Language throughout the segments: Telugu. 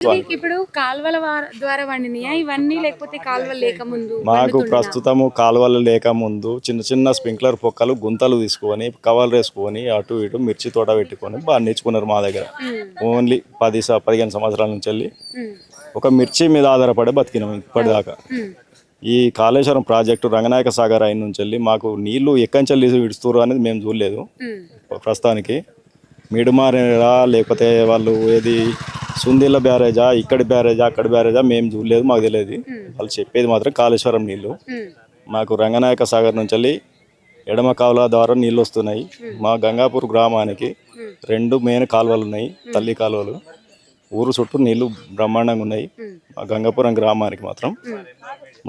మీకు ఇప్పుడు కాల్వల ద్వారా వండినాయా? ఇవన్నీ లేకపోతే కాల్వలు లేక ముందు మాకు ప్రస్తుతము కాలువలు లేక ముందు చిన్న చిన్న స్ప్రింక్లర్ పొక్కలు గుంతలు తీసుకొని కవర్లు వేసుకొని అటు ఇటు మిర్చి తోట పెట్టుకొని బాగా నేర్చుకున్నారు మా దగ్గర. ఓన్లీ పది పదిహేను సంవత్సరాల నుంచి వెళ్ళి ఒక మిర్చి మీద ఆధారపడి బతికినాం ఇప్పటిదాకా. ఈ కాళేశ్వరం ప్రాజెక్టు రంగనాయక సాగర్ అయిన నుంచి వెళ్ళి మాకు నీళ్ళు ఎక్కంచెల్లి విడుస్తున్నారు అనేది మేము చూడలేదు. ప్రస్తుతానికి మిడుమారేరా లేకపోతే వాళ్ళు ఏది సుందిళ్ళ బ్యారేజా ఇక్కడి బ్యారేజా అక్కడి బ్యారేజా మేము చూడలేదు మాకు తెలియదు. వాళ్ళు చెప్పేది మాత్రం కాళేశ్వరం నీళ్ళు మాకు రంగనాయక సాగర్ నుంచి వెళ్ళి ఎడమ కాలువ ద్వారా నీళ్ళు వస్తున్నాయి. మా గంగాపూర్ గ్రామానికి రెండు మెయిన్ కాలువలు ఉన్నాయి తల్లి కాలువలు. ఊరు చుట్టూ నీళ్ళు బ్రహ్మాండంగా ఉన్నాయి. మా గంగాపురం గ్రామానికి మాత్రం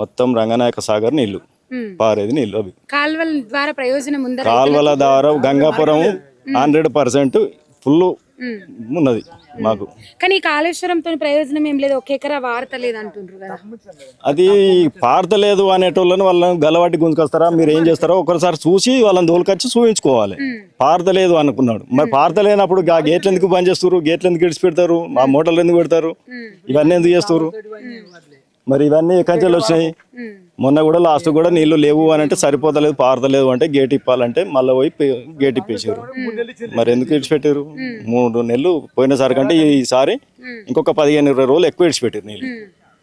మొత్తం రంగనాయక సాగర్ నీళ్ళు పారేది నీళ్ళు అవి. కాల్వల ద్వారా ప్రయోజనం కాల్వల ద్వారా గంగాపురం హండ్రెడ్ పర్సెంట్ ఫుల్ ఉన్నది మాకు. కానీ కాళేశ్వరంతో ప్రయోజనం ఏం లేదు ఒక ఎకరా వారతలేదు అంటుండ్రు కదా. అది పారతలేదు అనేటోళ్ళని వాళ్ళని గలవాటి గుంజుకొస్తారా మీరు ఏం చేస్తారో ఒకసారి చూసి వాళ్ళని దోలుకొచ్చి చూపించుకోవాలి. పారతలేదు అనుకున్నాడు. మరి పారతలేనప్పుడు ఆ గేట్లు ఎందుకు బంద్ చేస్తారు గేట్లు ఎందుకు ఇడిచి పెడతారు మా మోటార్లు ఎందుకు పెడతారు? ఇవన్నీ ఎందుకు చేస్తారు మరి ఇవన్నీ కంచెలు వచ్చినాయి మొన్న కూడా లాస్ట్ కూడా నీళ్ళు లేవు అని అంటే సరిపోతలేదు పారతలేదు అంటే గేట్ ఇప్పాలంటే మళ్ళీ పోయి గేట్ ఇప్పేసారు మరి ఎందుకు ఇడిచిపెట్టారు? మూడు నెలలు పోయినసారి కంటే ఈసారి ఇంకొక పదిహేను ఇరవై రోజులు ఎక్కువ ఇడిచిపెట్టారు నీళ్ళు